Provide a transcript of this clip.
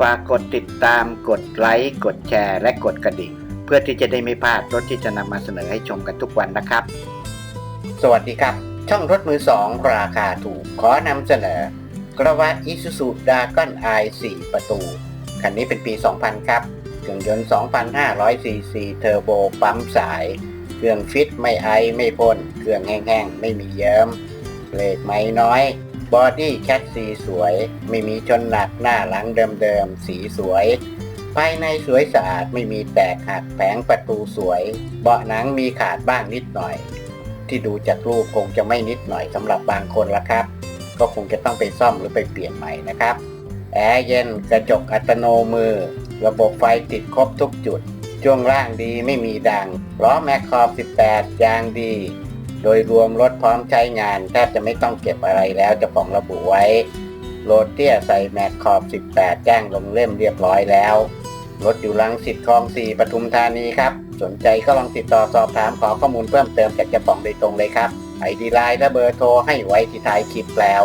ฝากกดติดตามกดไลค์กดแชร์ และกดกระดิ่ง เพื่อที่จะได้ไม่พลาดรถที่จะนำมาเสนอให้ชมกันทุกวันนะครับ สวัสดีครับ ช่องรถมือสองราคาถูกขอนำเสนอกระบะอิซูซูดากอนไอ4ประตู คันนี้เป็นปี 2000 ครับเครื่องยนต์ 2,500ซีซีเทอร์โบปั๊มสาย เครื่องฟิตไม่ไอไม่พ่นเครื่องแห้งๆ ไม่มีเยิ้มเบรกไม่น้อย บอดี้แคทสีสวย ไม่มีชนหนักหน้าหลังเดิมๆ สีสวย ภายในสวยสะอาดไม่มีแตกหักแผงประตูสวย เบาะหนังมีขาดบ้างนิดหน่อย ที่ดูจากรูปคงจะไม่นิดหน่อยสำหรับบางคนละครับ ก็คงจะต้องไปซ่อมหรือไปเปลี่ยนใหม่นะครับ แอร์เย็นกระจกอัตโนมือ ระบบไฟติดครบทุกจุดช่วงล่างดีไม่มีดังล้อแมคคอบ 18 ยางดี โดยรวมรถพร้อมใช้งานแทบจะไม่ต้องเก็บอะไรแล้วจะผ่องระบุไว้โรดเตี้ยใส่แมคขอบ 18 แจ้งลงเล่มเรียบร้อยแล้ว รถอยู่ลังสิตคลอง4ปทุมธานีครับ สนใจก็ลองติดต่อสอบถามขอข้อมูลเพิ่มเติมจากเจ้าของโดยตรงเลยครับไอดีไลน์และเบอร์โทรให้ไว้ที่ท้ายคลิปแล้ว